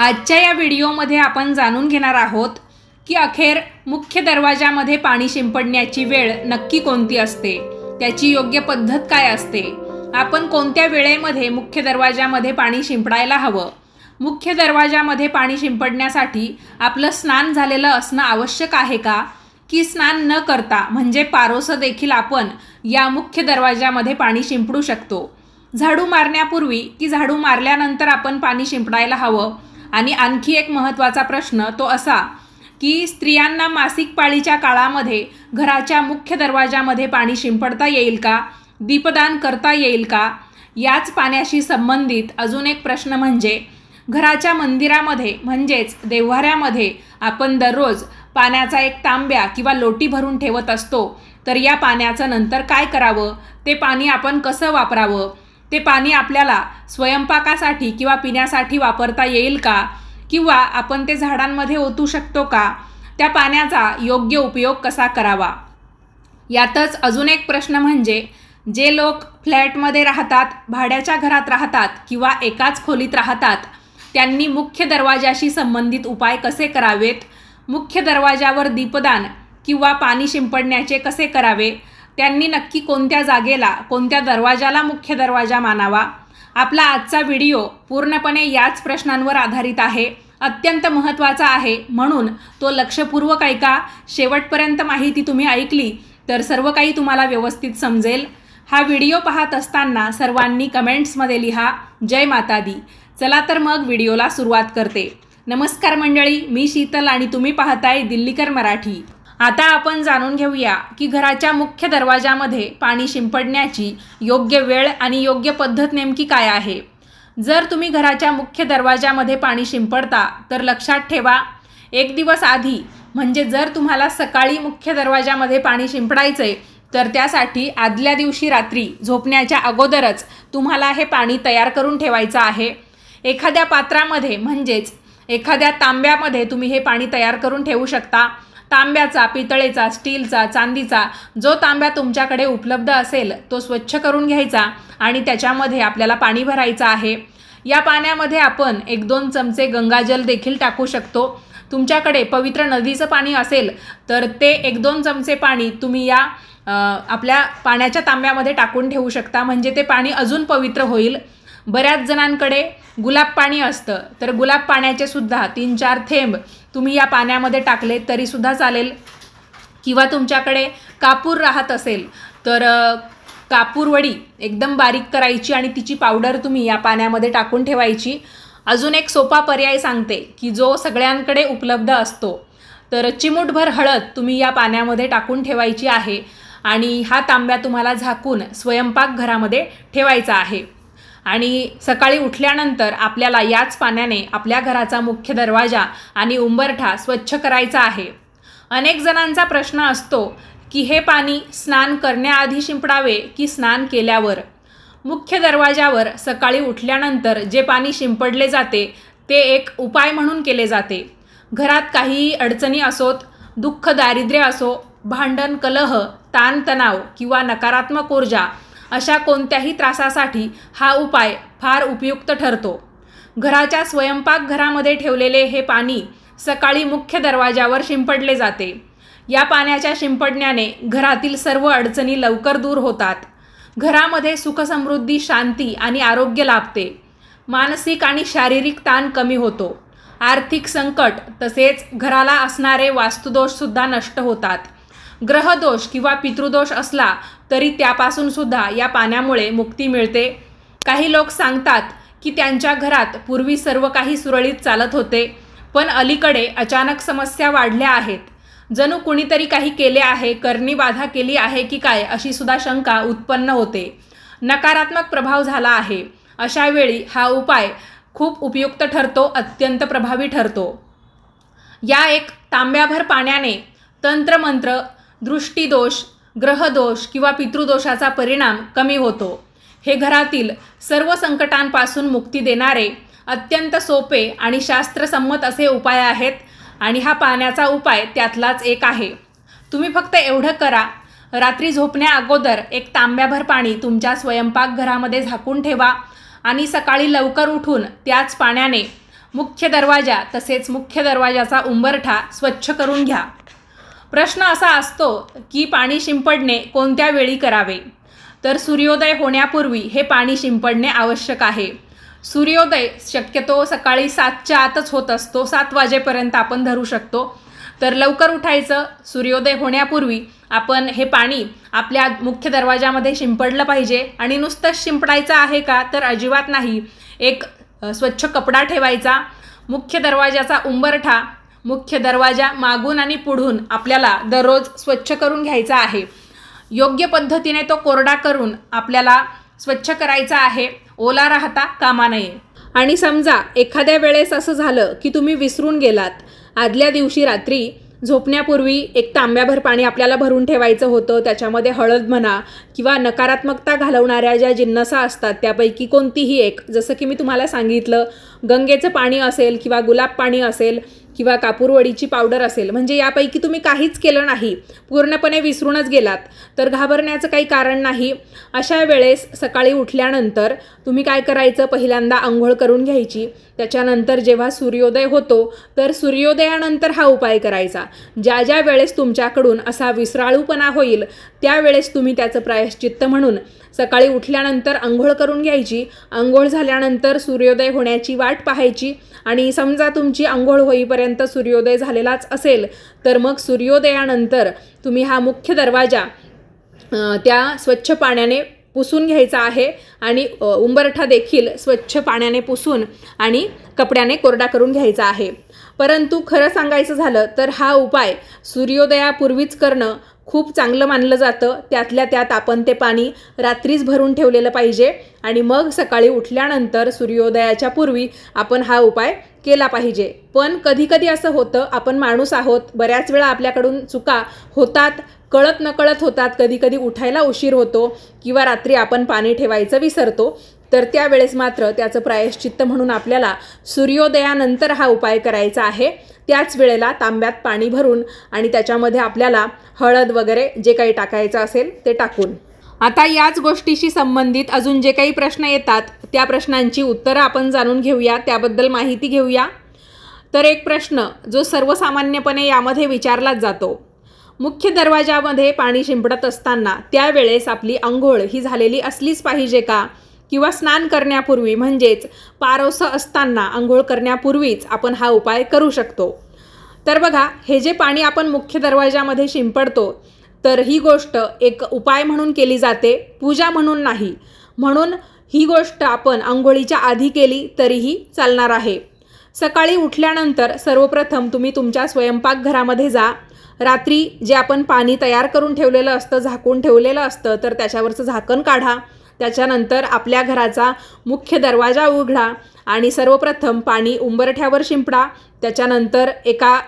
आजच्या या व्हिडिओमध्ये आपण जाणून घेणार आहोत की अखेर मुख्य दरवाजामध्ये पाणी शिंपडण्याची वेळ नक्की कोणती असते? त्याची योग्य पद्धत काय असते? आपण कोणत्या वेळेमध्ये मुख्य दरवाजामध्ये पाणी शिंपडायला हवं? मुख्य दरवाजामध्ये पाणी शिंपडण्यासाठी आपलं स्नान झालेलं असणं आवश्यक आहे का? की स्नान न करता म्हणजे पारोसं देखील आपण या मुख्य दरवाजामध्ये पाणी शिंपडू शकतो. झाडू मारण्यापूर्वी की झाडू मारल्यानंतर आपण पाणी शिंपडायला हवं? आणि आणखी एक महत्त्वाचा प्रश्न तो असा की स्त्रियांना मासिक पाळीच्या काळामध्ये घराच्या मुख्य दरवाजामध्ये पाणी शिंपडता येईल का? दीपदान करता येईल का? याच पाण्याशी संबंधित अजून एक प्रश्न म्हणजे घराच्या मंदिरामध्ये म्हणजेच देव्हाऱ्यामध्ये आपण दररोज पाण्याचा एक तांब्या किंवा लोटी भरून ठेवत असतो. तर या पाण्याचं नंतर काय करावं? ते पाणी आपण कसं वापरावं? ते पाणी आपल्याला स्वयंपाकासाठी किंवा पिण्यासाठी वापरता येईल का? किंवा आपण ते झाडांमध्ये ओतू शकतो का? त्या पाण्याचा योग्य उपयोग कसा करावा? यातच अजून एक प्रश्न म्हणजे जे लोक फ्लॅटमध्ये राहतात भाड्याच्या घरात राहतात किंवा एकाच खोलीत राहतात त्यांनी मुख्य दरवाजाशी संबंधित उपाय कसे करावेत? मुख्य दरवाजावर दीपदान किंवा पाणी शिंपडण्याचे कसे करावे? त्यांनी नक्की कोणत्या जागेला कोणत्या दरवाजाला मुख्य दरवाजा मानावा? आपला आजचा व्हिडिओ पूर्णपणे याच प्रश्नांवर आधारित आहे अत्यंत महत्त्वाचा आहे. म्हणून तो लक्षपूर्वक ऐका. शेवटपर्यंत माहिती तुम्ही ऐकली तर सर्व काही तुम्हाला व्यवस्थित समजेल. हा व्हिडिओ पाहत असताना सर्वांनी कमेंट्समध्ये लिहा जय माता दी चला तर मग व्हिडिओला सुरुवात करते. नमस्कार मंडळी मी शीतल आणि तुम्ही पाहताय दिल्लीकर मराठी. आता आपण जाणून घेऊया की घराच्या मुख्य दरवाजामध्ये पाणी शिंपडण्याची योग्य वेळ आणि योग्य पद्धत नेमकी काय आहे. जर तुम्ही घराच्या मुख्य दरवाजामध्ये पाणी शिंपडता तर लक्षात ठेवा एक दिवस आधी म्हणजे जर तुम्हाला सकाळी मुख्य दरवाजामध्ये पाणी शिंपडायचंय तर त्यासाठी आदल्या दिवशी रात्री झोपण्याच्या अगोदरच तुम्हाला हे पाणी तयार करून ठेवायचं आहे. एखाद्या पात्रामध्ये म्हणजेच एखाद्या तांब्यामध्ये तुम्ही हे पाणी तयार करून ठेवू शकता. तांब्याचा पितळेचा स्टीलचा चांदीचा जो तांब्या तुमच्याकडे उपलब्ध असेल तो स्वच्छ करून घ्यायचा आणि त्याच्यामध्ये आपल्याला पाणी भरायचं आहे. या पाण्यामध्ये आपण एक दोन चमचे गंगाजल देखील टाकू शकतो. तुमच्याकडे पवित्र नदीचं पाणी असेल तर ते एक दोन चमचे पाणी तुम्ही या आपल्या पाण्याच्या तांब्यामध्ये टाकून ठेवू शकता. म्हणजे ते पाणी अजून पवित्र होईल. बऱ्याच जणांकडे गुलाब पाणी असतं. तर गुलाब पाण्याचे सुद्धा तीन चार थेंब तुम्ही या पाण्यामध्ये टाकले तरीसुद्धा चालेल. किंवा तुमच्याकडे कापूर राहत असेल तर कापूरवडी एकदम बारीक करायची आणि तिची पावडर तुम्ही या पाण्यामध्ये टाकून ठेवायची. अजून एक सोपा पर्याय सांगते की जो सगळ्यांकडे उपलब्ध असतो. तर चिमूटभर हळद तुम्ही या पाण्यामध्ये टाकून ठेवायची आहे आणि हा तांब्या तुम्हाला झाकून स्वयंपाकघरामध्ये ठेवायचा आहे. आणि सकाळी उठल्यानंतर आपल्याला याच पाण्याने आपल्या घराचा मुख्य दरवाजा आणि उंबरठा स्वच्छ करायचा आहे. अनेक जणांचा प्रश्न असतो की हे पाणी स्नान करण्याआधी शिंपडावे की स्नान केल्यावर? मुख्य दरवाजावर सकाळी उठल्यानंतर जे पाणी शिंपडले जाते ते एक उपाय म्हणून केले जाते. घरात काहीही अडचणी असोत दुःख दारिद्र्य असो भांडण कलह ताणतणाव किंवा नकारात्मक ऊर्जा अशा कोणत्याही त्रासासाठी हा उपाय फार उपयुक्त ठरतो. घराच्या स्वयंपाकघरामध्ये ठेवलेले हे पाणी सकाळी मुख्य दरवाजावर शिंपडले जाते. या पाण्याच्या शिंपडण्याने घरातील सर्व अडचणी लवकर दूर होतात. घरामध्ये सुखसमृद्धी शांती आणि आरोग्य लाभते. मानसिक आणि शारीरिक ताण कमी होतो. आर्थिक संकट तसेच घराला असणारे वास्तुदोषसुद्धा नष्ट होतात. ग्रहदोष किंवा पितृदोष असला तरी त्यापासून सुद्धा या पाण्यामुळे मुक्ती मिळते. काही लोक सांगतात की त्यांच्या घरात पूर्वी सर्व काही सुरळीत चालत होते पण अलीकडे अचानक समस्या वाढल्या आहेत. जणू कुणीतरी काही केले आहे करणी बाधा केली आहे की काय अशी सुद्धा शंका उत्पन्न होते. नकारात्मक प्रभाव झाला आहे. अशा वेळी हा उपाय खूप उपयुक्त ठरतो अत्यंत प्रभावी ठरतो. या एक तांब्याभर पाण्याने तंत्रमंत्र दृष्टीदोष ग्रहदोष किंवा पितृदोषाचा परिणाम कमी होतो. हे घरातील सर्व संकटांपासून मुक्ती देणारे अत्यंत सोपे आणि शास्त्रसंमत असे उपाय आहेत आणि हा पाण्याचा उपाय त्यातलाच एक आहे. तुम्ही फक्त एवढं करा. रात्री झोपण्या अगोदर एक तांब्याभर पाणी तुमच्या स्वयंपाकघरामध्ये झाकून ठेवा आणि सकाळी लवकर उठून त्याच पाण्याने मुख्य दरवाजा तसेच मुख्य दरवाजाचा उंबरठा स्वच्छ करून घ्या. प्रश्न असा असतो की पाणी शिंपडणे कोणत्या वेळी करावे? तर सूर्योदय होण्यापूर्वी हे पाणी शिंपडणे आवश्यक आहे. सूर्योदय शक्यतो सकाळी सातच्या आतच होत असतो. सात वाजेपर्यंत आपण धरू शकतो. तर लवकर उठायचं सूर्योदय होण्यापूर्वी आपण हे पाणी आपल्या मुख्य दरवाजामध्ये शिंपडलं पाहिजे. आणि नुसतंच शिंपडायचं आहे का? तर अजिबात नाही. एक स्वच्छ कपडा ठेवायचा. मुख्य दरवाजाचा उंबरठा मुख्य दरवाजा मागून आणि पुढून आपल्याला दररोज स्वच्छ करून घ्यायचा आहे. योग्य पद्धतीने तो कोरडा करून आपल्याला स्वच्छ करायचा आहे. ओला राहता कामा नये. आणि समजा एखाद्या वेळेस असं झालं की तुम्ही विसरून गेलात. आदल्या दिवशी रात्री झोपण्यापूर्वी एक तांब्याभर पाणी आपल्याला भरून ठेवायचं होतं. त्याच्यामध्ये हळद म्हणा किंवा नकारात्मकता घालवणाऱ्या ज्या जिन्नसा असतात त्यापैकी कोणतीही एक. जसं की मी तुम्हाला सांगितलं गंगेचं पाणी असेल किंवा गुलाब पाणी असेल किंवा कापूरवडीची पावडर असेल म्हणजे यापैकी तुम्ही काहीच केलं नाही पूर्णपणे विसरूनच गेलात तर घाबरण्याचं काही कारण नाही. अशा वेळेस सकाळी उठल्यानंतर तुम्ही काय करायचं? पहिल्यांदा आंघोळ करून घ्यायची. त्याच्यानंतर जेव्हा सूर्योदय होतो तर सूर्योदयानंतर हा उपाय करायचा. ज्या ज्या वेळेस तुमच्याकडून असा विसराळूपणा होईल त्यावेळेस तुम्ही त्याचं प्रायश्चित्त म्हणून सकाळी उठल्यानंतर आंघोळ करून घ्यायची. आंघोळ झाल्यानंतर सूर्योदय होण्याची वाट पाहायची. आणि समजा तुमची आंघोळ होईपर्यंत सूर्योदय झालेलाच असेल तर मग सूर्योदयानंतर तुम्ही हा मुख्य दरवाजा त्या स्वच्छ पाण्याने पुसून घ्यायचा आहे आणि उंबरठा देखील स्वच्छ पाण्याने पुसून आणि कपड्याने कोरडा करून घ्यायचा आहे. परंतु खरं सांगायचं झालं तर हा उपाय सूर्योदयापूर्वीच करणं खूप चांगलं मानलं जातं. त्यातल्या त्यात आपण ते पाणी रात्रीच भरून ठेवलेलं पाहिजे. आणि मग सकाळी उठल्यानंतर सूर्योदयाच्या पूर्वी आपण हा उपाय केला पाहिजे. पण कधीकधी असं होतं आपण माणूस आहोत बऱ्याच वेळा आपल्याकडून चुका होतात कळत नकळत होतात. कधी कधी उठायला उशीर होतो किंवा रात्री आपण पाणी ठेवायचं विसरतो. तर त्यावेळेस मात्र त्याचं प्रायश्चित्त म्हणून आपल्याला सूर्योदयानंतर हा उपाय करायचा आहे. त्याच वेळेला तांब्यात पाणी भरून आणि त्याच्यामध्ये आपल्याला हळद वगैरे जे काही टाकायचं असेल ते टाकून. आता याच गोष्टीशी संबंधित अजून जे काही प्रश्न येतात त्या प्रश्नांची उत्तरं आपण जाणून घेऊया. त्याबद्दल माहिती घेऊया. तर एक प्रश्न जो सर्वसामान्यपणे यामध्ये विचारलाच जातो. मुख्य दरवाजामध्ये पाणी शिंपडत असताना त्यावेळेस आपली आंघोळ ही झालेली असलीच पाहिजे का? किंवा स्नान करण्यापूर्वी म्हणजेच पारोसं असताना आंघोळ करण्यापूर्वीच आपण हा उपाय करू शकतो. तर बघा हे जे पाणी आपण मुख्य दरवाजामध्ये शिंपडतो तर ही गोष्ट एक उपाय म्हणून केली जाते पूजा म्हणून नाही. म्हणून ही गोष्ट आपण आंघोळीच्या आधी केली तरीही चालणार आहे. सकाळी उठल्यानंतर सर्वप्रथम तुम्ही तुमच्या स्वयंपाकघरामध्ये जा. रात्री जे आपण पाणी तयार करून ठेवलेलं असतं झाकून ठेवलेलं असतं तर त्याच्यावरचं झाकण काढा. त्याच्यानंतर आपल्या घराचा मुख्य दरवाजा उघडा आणि सर्वप्रथम पाणी उंबरठ्यावर शिंपडा. त्याच्यानंतर एका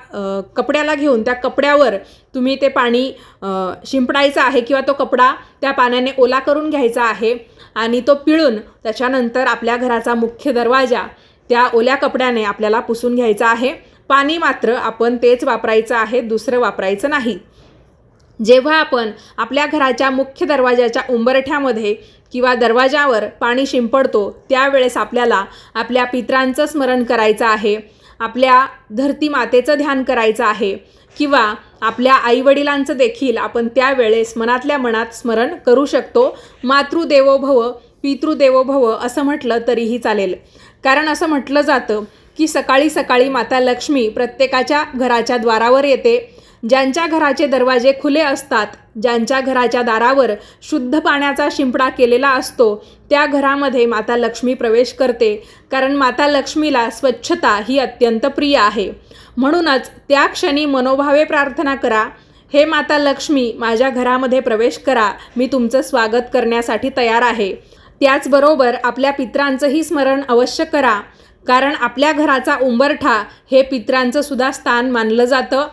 कपड्याला घेऊन त्या कपड्यावर तुम्ही ते पाणी शिंपडायचं आहे किंवा तो कपडा त्या पाण्याने ओला करून घ्यायचा आहे आणि तो पिळून त्याच्यानंतर आपल्या घराचा मुख्य दरवाजा त्या ओल्या कपड्याने आपल्याला पुसून घ्यायचा आहे. पाणी मात्र आपण तेच वापरायचं आहे दुसरं वापरायचं नाही. जेव्हा आपण आपल्या घराच्या मुख्य दरवाजाच्या उंबरठ्यामध्ये किंवा दरवाजावर पाणी शिंपडतो त्यावेळेस आपल्याला आपल्या पित्रांचं स्मरण करायचं आहे आपल्या धरती मातेचं ध्यान करायचं आहे किंवा आपल्या आईवडिलांचं देखील आपण त्यावेळेस मनातल्या मनात स्मरण करू शकतो. मातृदेवो भव पितृदेवो भव असं म्हटलं तरीही चालेल. कारण असं म्हटलं जातं की सकाळी सकाळी माता लक्ष्मी प्रत्येकाच्या घराच्या द्वारावर येते. ज्यांच्या घराचे दरवाजे खुले असतात ज्यांच्या घराच्या दारावर शुद्ध पाण्याचा शिंपडा केलेला असतो त्या घरामध्ये माता लक्ष्मी प्रवेश करते कारण माता लक्ष्मीला स्वच्छता ही अत्यंत प्रिय आहे. म्हणूनच त्या क्षणी मनोभावे प्रार्थना करा हे माता लक्ष्मी माझ्या घरामध्ये प्रवेश करा मी तुमचं स्वागत करण्यासाठी तयार आहे. त्याचबरोबर आपल्या पित्रांचंही स्मरण अवश्य करा कारण आपल्या घराचा उंबरठा हे पित्रांचं सुद्धा स्थान मानलं जातं.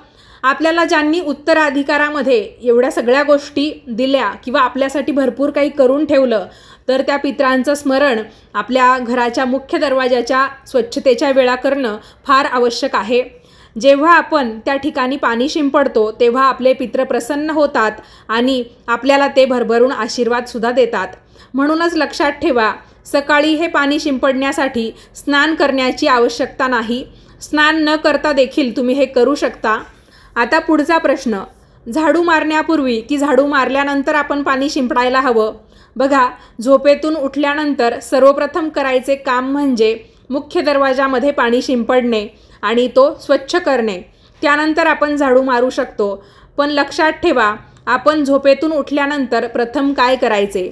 आपल्याला ज्यांनी उत्तराधिकारामध्ये एवढ्या सगळ्या गोष्टी दिल्या किंवा आपल्यासाठी भरपूर काही करून ठेवलं तर त्या पित्रांचं स्मरण आपल्या घराच्या मुख्य दरवाजाच्या स्वच्छतेच्या वेळा करणं फार आवश्यक आहे. जेव्हा आपण त्या ठिकाणी पाणी शिंपडतो तेव्हा आपले पित्र प्रसन्न होतात आणि आपल्याला ते भरभरून आशीर्वादसुद्धा देतात. म्हणूनच लक्षात ठेवा सकाळी हे पाणी शिंपडण्यासाठी स्नान करण्याची आवश्यकता नाही. स्नान न करता देखील तुम्ही हे करू शकता. आता पुढचा प्रश्न. झाडू मारण्यापूर्वी की झाडू मारल्यानंतर आपण पाणी शिंपडायला हवं? बघा झोपेतून उठल्यानंतर सर्वप्रथम करायचे काम म्हणजे मुख्य दरवाजामध्ये पाणी शिंपडणे आणि तो स्वच्छ करणे. त्यानंतर आपण झाडू मारू शकतो. पण लक्षात ठेवा आपण झोपेतून उठल्यानंतर प्रथम काय करायचे?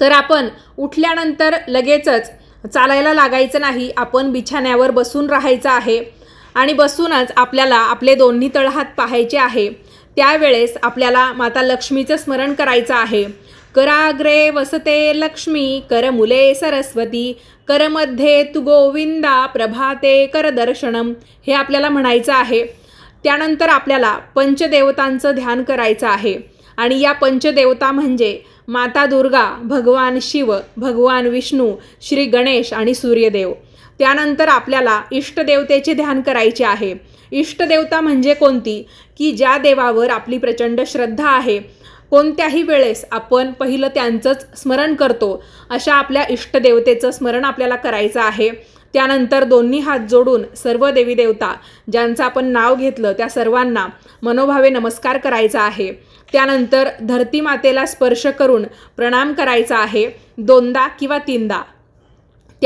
तर आपण उठल्यानंतर लगेचच चालायला लागायचं नाही आपण बिछाण्यावर बसून राहायचं आहे. आणि बसूनच आपल्याला आपले दोन्ही तळहात पाहायचे आहे. त्यावेळेस आपल्याला माता लक्ष्मीचं स्मरण करायचं आहे. कराग्रे वसते लक्ष्मी करमुले सरस्वती करमध्ये तु गोविंदा प्रभाते करदर्शनम हे आपल्याला म्हणायचं आहे. त्यानंतर आपल्याला पंचदेवतांचं ध्यान करायचं आहे. आणि या पंचदेवता म्हणजे माता दुर्गा भगवान शिव भगवान विष्णू श्री गणेश आणि सूर्यदेव. त्यानंतर आपल्याला इष्टदेवतेचे ध्यान करायचे आहे. इष्टदेवता म्हणजे कोणती? की ज्या देवावर आपली प्रचंड श्रद्धा आहे. कोणत्याही वेळेस आपण पहिलं त्यांचंच स्मरण करतो. अशा आपल्या इष्टदेवतेचं स्मरण आपल्याला करायचं आहे. त्यानंतर दोन्ही हात जोडून सर्व देवी देवता ज्यांचं आपण नाव घेतलं त्या सर्वांना मनोभावे नमस्कार करायचा आहे. त्यानंतर धरती मातेला स्पर्श करून प्रणाम करायचा आहे. दोनदा किंवा तीनदा.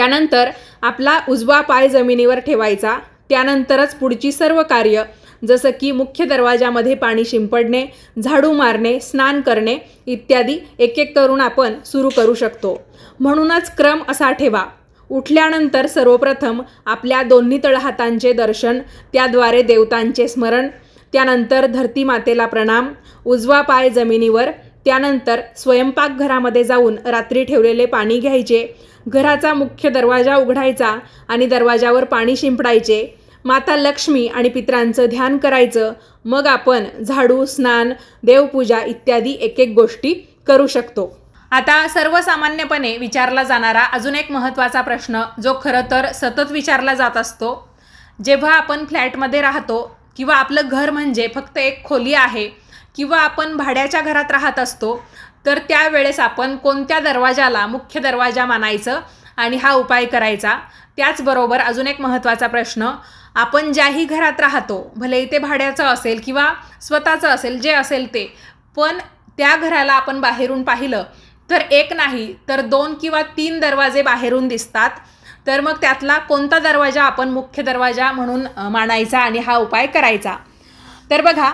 त्यानंतर आपला उजवा पाय जमिनीवर ठेवायचा. त्यानंतरच पुढची सर्व कार्य जसं की मुख्य दरवाजामध्ये पाणी शिंपडणे झाडू मारणे स्नान करणे इत्यादी एक एक करून आपण सुरू करू शकतो. म्हणूनच क्रम असा ठेवा. उठल्यानंतर सर्वप्रथम आपल्या दोन्ही तळहातांचे दर्शन त्याद्वारे देवतांचे स्मरण त्यानंतर धरती मातेला प्रणाम उजवा पाय जमिनीवर त्यानंतर स्वयंपाकघरामध्ये जाऊन रात्री ठेवलेले पाणी घ्यायचे घराचा मुख्य दरवाजा उघडायचा आणि दरवाजावर पाणी शिंपडायचे. माता लक्ष्मी आणि पित्रांचं ध्यान करायचं. मग आपण झाडू स्नान देवपूजा इत्यादी एक एक गोष्टी करू शकतो. आता सर्वसामान्यपणे विचारला जाणारा अजून एक महत्त्वाचा प्रश्न जो खरं तर सतत विचारला जात असतो. जेव्हा आपण फ्लॅटमध्ये राहतो किंवा आपलं घर म्हणजे फक्त एक खोली आहे किंवा आपण भाड्याच्या घरात राहत असतो तर त्यावेळेस आपण कोणत्या दरवाजाला मुख्य दरवाजा मानायचं आणि हा उपाय करायचा? त्याचबरोबर अजून एक महत्त्वाचा प्रश्न आपण ज्याही घरात राहतो भले ते भाड्याचं असेल किंवा स्वतःचं असेल जे असेल ते पण त्या घराला आपण बाहेरून पाहिलं तर एक नाही तर दोन किंवा तीन दरवाजे बाहेरून दिसतात. तर मग त्यातला कोणता दरवाजा आपण मुख्य दरवाजा म्हणून मानायचा आणि हा उपाय करायचा? तर बघा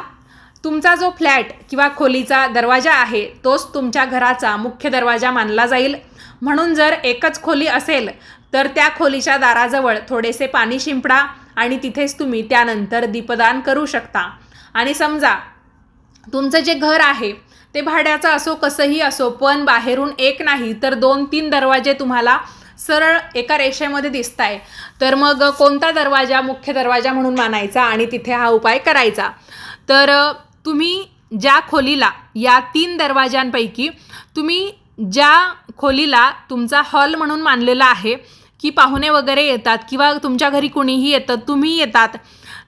तुमचा जो फ्लॅट किंवा खोलीचा दरवाजा आहे तोच तुमच्या घराचा मुख्य दरवाजा मानला जाईल. म्हणून जर एकच खोली असेल तर त्या खोलीच्या दाराजवळ थोडेसे पाणी शिंपडा आणि तिथेच तुम्ही त्यानंतर दीपदान करू शकता. आणि समजा तुमचं जे घर आहे ते भाड्याचं असो कसंही असो पण बाहेरून एक नाही तर दोन तीन दरवाजे तुम्हाला सरळ एका रेषेमध्ये दिसत आहे तर मग कोणता दरवाजा मुख्य दरवाजा म्हणून मानायचा आणि तिथे हा उपाय करायचा? तर तुम्ही ज्या खोलीला या तीन दरवाजांपैकी तुम्ही ज्या खोलीला तुमचा हॉल म्हणून मानलेला आहे की पाहुणे वगैरे येतात किंवा तुमच्या घरी कुणीही येतं तुम्ही येतात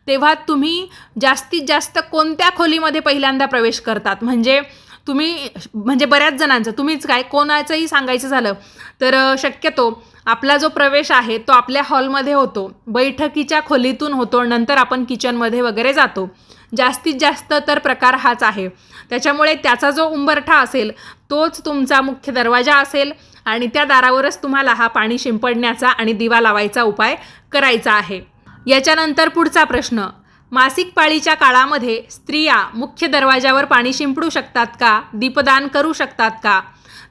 तेव्हा तुम्ही जास्तीत जास्त कोणत्या खोलीमध्ये पहिल्यांदा प्रवेश करतात? म्हणजे तुम्ही म्हणजे बऱ्याच जणांचं तुम्हीच काय? कोणाचंही सांगायचं झालं तर शक्यतो आपला जो प्रवेश आहे तो आपल्या हॉलमध्ये होतो. बैठकीच्या खोलीतून होतो. नंतर आपण किचनमध्ये वगैरे जातो. जास्तीत जास्त तर प्रकार हाच आहे. त्याच्यामुळे त्याचा जो उंबरठा असेल तोच तुमचा मुख्य दरवाजा असेल आणि त्या दारावरच तुम्हाला हा पाणी शिंपडण्याचा आणि दिवा लावायचा उपाय करायचा आहे. याच्यानंतर पुढचा प्रश्न. मासिक पाळीच्या काळामध्ये स्त्रिया मुख्य दरवाजावर पाणी शिंपडू शकतात का? दीपदान करू शकतात का?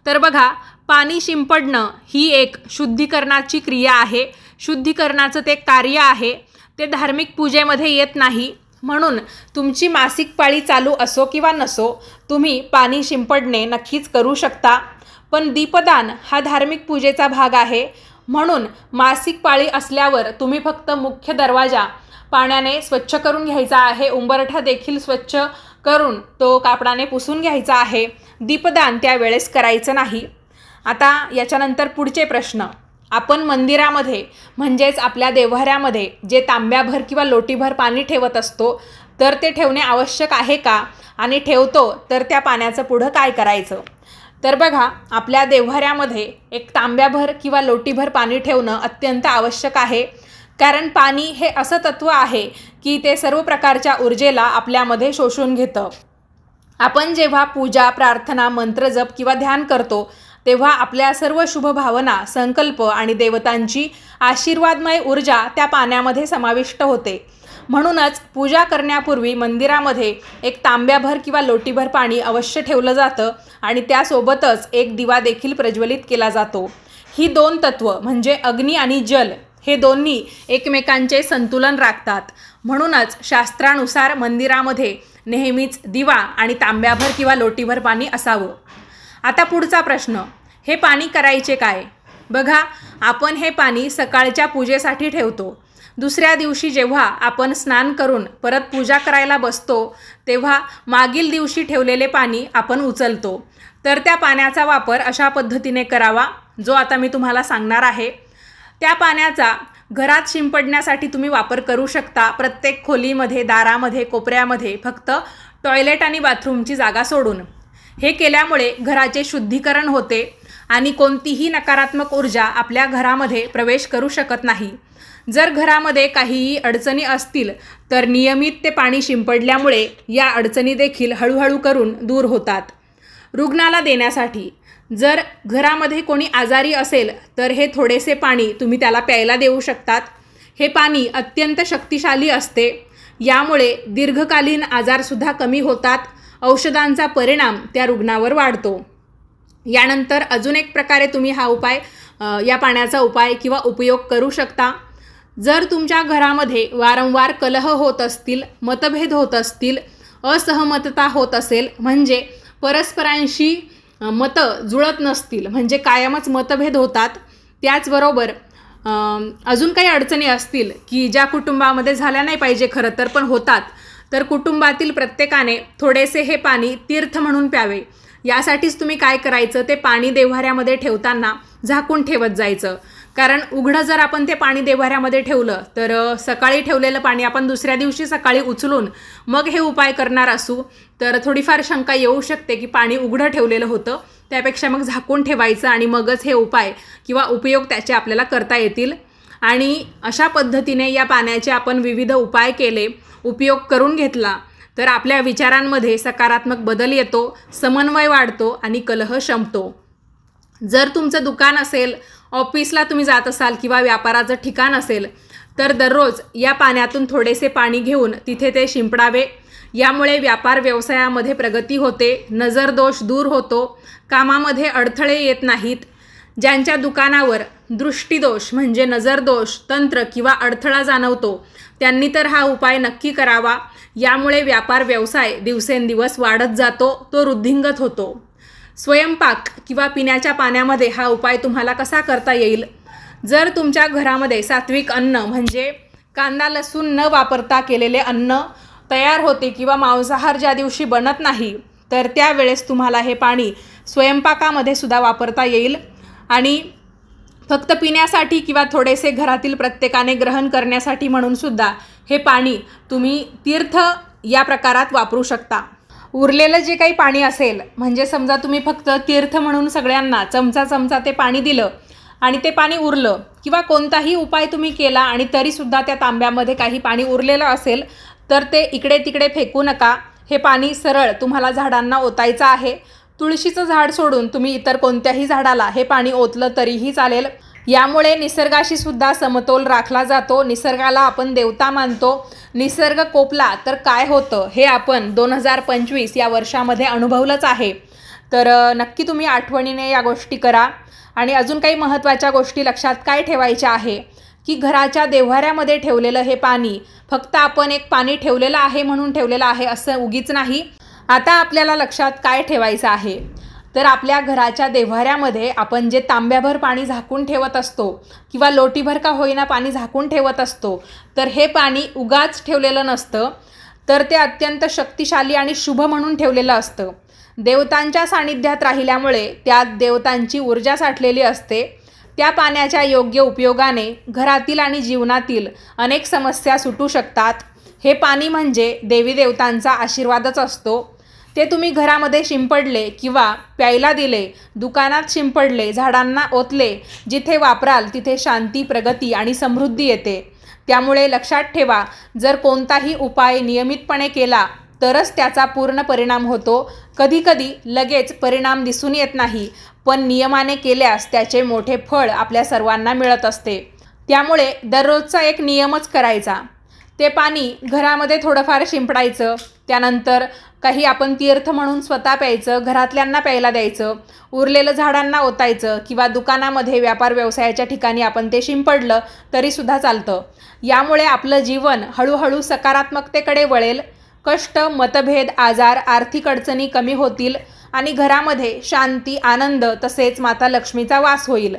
तर बघा पाणी शिंपडणं ही एक शुद्धीकरणाची क्रिया आहे. शुद्धीकरणाचं ते कार्य आहे. ते धार्मिक पूजेमध्ये येत नाही. म्हणून तुमची मासिक पाळी चालू असो किंवा नसो तुम्ही पाणी शिंपडणे नक्कीच करू शकता. पण दीपदान हा धार्मिक पूजेचा भाग आहे. म्हणून मासिक पाळी असल्यावर तुम्ही फक्त मुख्य दरवाजा पाण्याने स्वच्छ करून घ्यायचा आहे. उंबरठा देखील स्वच्छ करून तो कापडाने पुसून घ्यायचा आहे. दीपदान त्यावेळेस करायचं नाही. आता याच्यानंतर पुढचे प्रश्न. आपण मंदिरामध्ये म्हणजेच आपल्या देव्हाऱ्यामध्ये जे तांब्याभर किंवा लोटीभर पाणी ठेवत असतो तर ते ठेवणे आवश्यक आहे का? आणि ठेवतो तर त्या पाण्याचं पुढं काय करायचं? तर बघा आपल्या देव्हाऱ्यामध्ये एक तांब्याभर किंवा लोटीभर पाणी ठेवणं अत्यंत आवश्यक आहे. कारण पाणी हे असं तत्त्व आहे की ते सर्व प्रकारच्या ऊर्जेला आपल्यामध्ये शोषून घेतं. आपण जेव्हा पूजा प्रार्थना मंत्रजप किंवा ध्यान करतो तेव्हा आपल्या सर्व शुभ भावना संकल्प आणि देवतांची आशीर्वादमय ऊर्जा त्या पाण्यामध्ये समाविष्ट होते. म्हणूनच पूजा करण्यापूर्वी मंदिरामध्ये एक तांब्याभर किंवा लोटीभर पाणी अवश्य ठेवलं जातं आणि त्यासोबतच एक दिवा देखील प्रज्वलित केला जातो. ही दोन तत्व म्हणजे अग्नी आणि जल हे दोन्ही एकमेकांचे संतुलन राखतात. म्हणूनच शास्त्रानुसार मंदिरामध्ये नेहमीच दिवा आणि तांब्याभर किंवा लोटीभर पाणी असावं. आता पुढचा प्रश्न हे पाणी करायचे काय? बघा आपण हे पाणी सकाळच्या पूजेसाठी ठेवतो. दुसऱ्या दिवशी जेव्हा आपण स्नान करून परत पूजा करायला बसतो तेव्हा मागील दिवशी ठेवलेले पाणी आपण उचलतो. तर त्या पाण्याचा वापर अशा पद्धतीने करावा जो आता मी तुम्हाला सांगणार आहे. त्या पाण्याचा घरात शिंपडण्यासाठी तुम्ही वापर करू शकता. प्रत्येक खोलीमध्ये दारामध्ये कोपऱ्यामध्ये फक्त टॉयलेट आणि बाथरूमची जागा सोडून. हे केल्यामुळे घराचे शुद्धीकरण होते आणि कोणतीही नकारात्मक ऊर्जा आपल्या घरामध्ये प्रवेश करू शकत नाही. जर घरामध्ये काहीही अडचणी असतील तर नियमित ते पाणी शिंपडल्यामुळे या अडचणी देखील हळूहळू करून दूर होतात. रुग्णाला देण्यासाठी जर घरामध्ये कोणी आजारी असेल तर हे थोडेसे पाणी तुम्ही त्याला प्यायला देऊ शकतात. हे पाणी अत्यंत शक्तिशाली असते. यामुळे दीर्घकालीन आजारसुद्धा कमी होतात. औषधांचा परिणाम त्या रुग्णावर वाढतो. यानंतर अजून एक प्रकारे तुम्ही हा उपाय या पाण्याचा उपाय किंवा उपयोग करू शकता. जर तुमच्या घरामध्ये वारंवार कलह होत असतील मतभेद होत असतील असहमतता होत असेल म्हणजे परस्परांशी मतं जुळत नसतील म्हणजे कायमच मतभेद होतात त्याचबरोबर अजून काही अडचणी असतील की ज्या कुटुंबामध्ये झाल्या नाही पाहिजे खरं तर पण होतात तर कुटुंबातील प्रत्येकाने थोडेसे हे पाणी तीर्थ म्हणून प्यावे. यासाठीच तुम्ही काय करायचं? ते पाणी देव्हाऱ्यामध्ये ठेवताना झाकून ठेवत जायचं. कारण उघडं जर आपण ते पाणी देव्हाऱ्यामध्ये ठेवलं तर सकाळी ठेवलेलं पाणी आपण दुसऱ्या दिवशी सकाळी उचलून मग हे उपाय करणार असू. तर थोडीफार शंका येऊ शकते की पाणी उघडं ठेवलेलं होतं त्यापेक्षा मग झाकून ठेवायचं आणि मगच हे उपाय किंवा उपयोग त्याचे आपल्याला करता येतील. आणि अशा पद्धतीने या पाण्याचे आपण विविध उपाय केले. उपयोग करून घेतला तर आपल्या विचारांमध्ये सकारात्मक बदल येतो समन्वय वाढतो आणि कलह शमतो जर तुमचं दुकान असेल ऑफिसला तुम्ही जात असाल किंवा व्यापाराचं ठिकाण असेल तर दररोज या पाण्यातून थोडेसे पाणी घेऊन तिथे ते शिंपडावे. यामुळे व्यापार व्यवसायामध्ये प्रगती होते नजरदोष दूर होतो कामामध्ये अडथळे येत नाहीत ज्यांच्या दुकानावर दृष्टीदोष म्हणजे नजरदोष तंत्र किंवा अडथळा जाणवतो त्यांनी तर हा उपाय नक्की करावा. यामुळे व्यापार व्यवसाय दिवसेंदिवस वाढत जातो तो वृद्धिंगत होतो. स्वयंपाक किंवा पिण्याच्या पाण्यामध्ये हा उपाय तुम्हाला कसा करता येईल? जर तुमच्या घरामध्ये सात्विक अन्न म्हणजे कांदा लसूण न वापरता केलेले अन्न तयार होते किंवा मांसाहार ज्या दिवशी बनत नाही तर त्यावेळेस तुम्हाला हे पाणी स्वयंपाकामध्ये सुद्धा वापरता येईल. आणि फक्त पिण्यासाठी किंवा थोडेसे घरातील प्रत्येकाने ग्रहण करण्यासाठी म्हणून सुद्धा हे पाणी तुम्ही तीर्थ या प्रकारात वापरू शकता. उरलेलं जे काही पाणी असेल म्हणजे समजा तुम्ही फक्त तीर्थ म्हणून सगळ्यांना चमचा चमचा ते पाणी दिलं आणि ते पाणी उरलं किंवा कोणताही उपाय तुम्ही केला आणि तरीसुद्धा त्या तांब्यामध्ये काही पाणी उरलेलं असेल तर ते इकडे तिकडे फेकू नका. हे पाणी सरळ तुम्हाला झाडांना ओतायचं आहे. तुळशीचं झाड सोडून तुम्ही इतर कोणत्याही झाडाला हे पाणी ओतलं तरीही चालेल. यामुळे निसर्गाशी सुद्धा समतोल राखला जातो. निसर्गाला आपण देवता मानतो. निसर्ग कोपला तर काय होतं हे आपण दोन हजार पंचवीस या वर्षामध्ये अनुभवलंच आहे. तर नक्की तुम्ही आठवणीने या गोष्टी करा. आणि अजून काही महत्त्वाच्या गोष्टी लक्षात काय ठेवायच्या आहे? की घराच्या देव्हाऱ्यामध्ये ठेवलेलं हे पाणी फक्त आपण एक पाणी ठेवलेलं आहे म्हणून ठेवलेलं आहे असं उगीच नाही. आता आपल्याला लक्षात काय ठेवायचं आहे? तर आपल्या घराच्या देव्हाऱ्यामध्ये आपण जे तांब्याभर पाणी झाकून ठेवत असतो किंवा लोटीभर का होईना पाणी झाकून ठेवत असतो तर हे पाणी उगाच ठेवलेलं नसतं. तर ते अत्यंत शक्तिशाली आणि शुभ म्हणून ठेवलेलं असतं. देवतांच्या सानिध्यात राहिल्यामुळे त्यात देवतांची ऊर्जा साठलेली असते. त्या पाण्याच्या योग्य उपयोगाने घरातील आणि जीवनातील अनेक समस्या सुटू शकतात. हे पाणी म्हणजे देवी देवतांचा आशीर्वादच असतो. ते तुम्ही घरामध्ये शिंपडले किंवा प्यायला दिले दुकानात शिंपडले झाडांना ओतले जिथे वापराल तिथे शांती प्रगती आणि समृद्धी येते. त्यामुळे लक्षात ठेवा जर कोणताही उपाय नियमितपणे केला तरच त्याचा पूर्ण परिणाम होतो. कधीकधी लगेच परिणाम दिसून येत नाही पण नियमाने केल्यास त्याचे मोठे फळ आपल्या सर्वांना मिळत असते. त्यामुळे दररोजचा एक नियमच करायचा. ते पाणी घरामध्ये थोडंफार शिंपडायचं त्यानंतर काही आपण तीर्थ म्हणून स्वतः प्यायचं घरातल्यांना प्यायला द्यायचं उरलेलं झाडांना ओतायचं किंवा दुकानामध्ये व्यापार व्यवसायाच्या ठिकाणी आपण ते शिंपडलं तरीसुद्धा चालतं. यामुळे आपलं जीवन हळूहळू सकारात्मकतेकडे वळेल कष्ट मतभेद आजार आर्थिक अडचणी कमी होतील आणि घरामध्ये शांती आनंद तसेच माता लक्ष्मीचा वास होईल.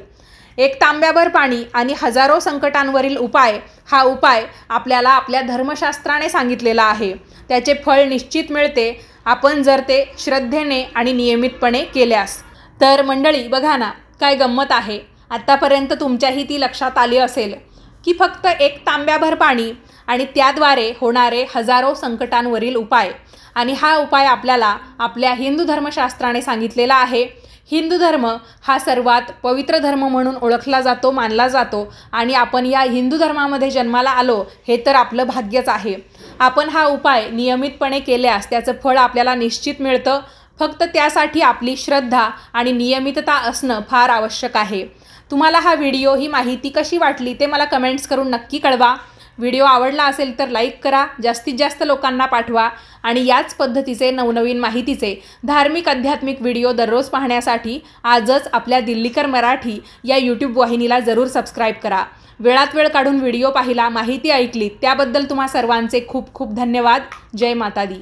एक तांब्याभर पाणी आणि हजारो संकटांवरील उपाय हा उपाय आपल्याला आपल्या धर्मशास्त्राने सांगितलेला आहे. त्याचे फळ निश्चित मिळते. आपण जर ते श्रद्धेने आणि नियमितपणे केल्यास. तर मंडळी बघा ना काय गंमत आहे. आत्तापर्यंत तुमच्याही ती लक्षात आली असेल की फक्त एक तांब्याभर पाणी आणि त्याद्वारे होणारे हजारो संकटांवरील उपाय. आणि हा उपाय आपल्याला आपल्या हिंदू धर्मशास्त्राने सांगितलेला आहे. हिंदू धर्म हा सर्वात पवित्र धर्म म्हणून ओळखला जातो मानला जातो आणि आपण या हिंदू धर्मामध्ये जन्माला आलो हे तर आपलं भाग्यच आहे. आपण हा उपाय नियमितपणे केल्यास त्याचं फळ आपल्याला निश्चित मिळतं. फक्त त्यासाठी आपली श्रद्धा आणि नियमितता असणं फार आवश्यक आहे. तुम्हाला हा व्हिडिओ ही माहिती कशी वाटली ते मला कमेंट्स करून नक्की कळवा. व्हिडिओ आवडला असेल तर लाईक करा जास्तीत जास्त लोकांना पाठवा आणि याच पद्धतीचे नवनवीन माहितीचे धार्मिक आध्यात्मिक व्हिडिओ दररोज पाहण्यासाठी आजच आपल्या दिल्लीकर मराठी या यूट्यूब वाहिनीला जरूर सबस्क्राईब करा. वेळात वेळ काढून व्हिडिओ पाहिला माहिती ऐकली त्याबद्दल तुम्हा सर्वांचे खूप खूप धन्यवाद. जय माता दी